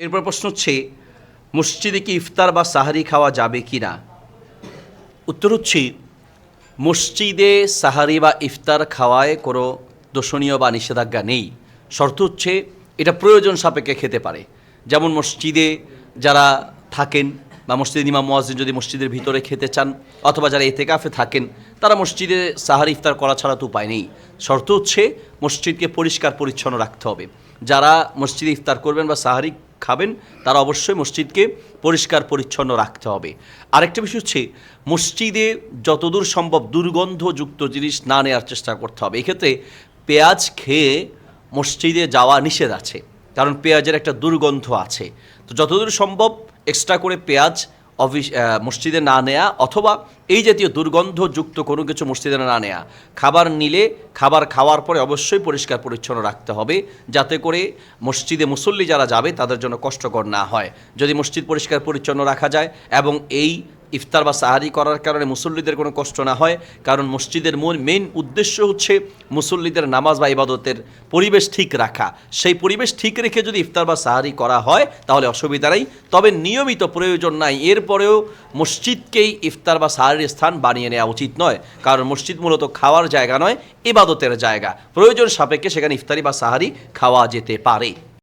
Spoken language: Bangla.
এরপর প্রশ্ন হচ্ছে, মসজিদে কি ইফতার বা সাহারি খাওয়া যাবে কি না উত্তর হচ্ছে, মসজিদে সাহারি বা ইফতার খাওয়ায় কোনো দোষণীয় বা নিষেধাজ্ঞা নেই। শর্ত হচ্ছে, এটা প্রয়োজন সাপেক্ষে খেতে পারে। যেমন মসজিদে যারা থাকেন বা মসজিদ ইমাম মোয়াজিন যদি মসজিদের ভিতরে খেতে চান অথবা যারা এতেকাফে থাকেন, তারা মসজিদে সাহারি ইফতার করা ছাড়া তো উপায় নেই। শর্ত হচ্ছে, মসজিদকে পরিষ্কার পরিচ্ছন্ন রাখতে হবে। যারা মসজিদে ইফতার করবেন বা সাহারি খাবেন, তারা অবশ্যই মসজিদকে পরিষ্কার পরিচ্ছন্ন রাখতে হবে। আরেকটা বিষয় হচ্ছে, মসজিদে যতদূর সম্ভব দুর্গন্ধযুক্ত জিনিস না নেওয়ার চেষ্টা করতে হবে। এক্ষেত্রে পেঁয়াজ খেয়ে মসজিদে যাওয়া নিষেধ আছে, কারণ পেঁয়াজের একটা দুর্গন্ধ আছে। তো যতদূর সম্ভব এক্সট্রা করে পেঁয়াজ অফিস মসজিদে না নেয়া অথবা এই জাতীয় দুর্গন্ধযুক্ত কোনো কিছু মসজিদে না নেয়া। খাবার নিলে খাবার খাওয়ার পরে অবশ্যই পরিষ্কার পরিচ্ছন্ন রাখতে হবে যাতে করে মসজিদে মুসল্লি যারা যাবে তাদের জন্য কষ্টকর না হয়। যদি মসজিদ পরিষ্কার পরিচ্ছন্ন রাখা যায় এবং এই ইফতার বা সাহারি করার কারণে মুসল্লিদের কোনো কষ্ট না হয়। কারণ মসজিদের মূল মেইন উদ্দেশ্য হচ্ছে মুসল্লিদের নামাজ বা ইবাদতের পরিবেশ ঠিক রাখা। সেই পরিবেশ ঠিক রেখে যদি ইফতার বা সাহারি করা হয়, তাহলে অসুবিধা নেই। তবে নিয়মিত প্রয়োজন নাই। এরপরেও মসজিদকেই ইফতার বা সাহারির স্থান বানিয়ে নেওয়া উচিত নয়। কারণ মসজিদ মূলত খাওয়ার জায়গা নয়, ইবাদতের জায়গা। প্রয়োজন সাপেক্ষে সেখানে ইফতারি বা সাহারি খাওয়া যেতে পারে।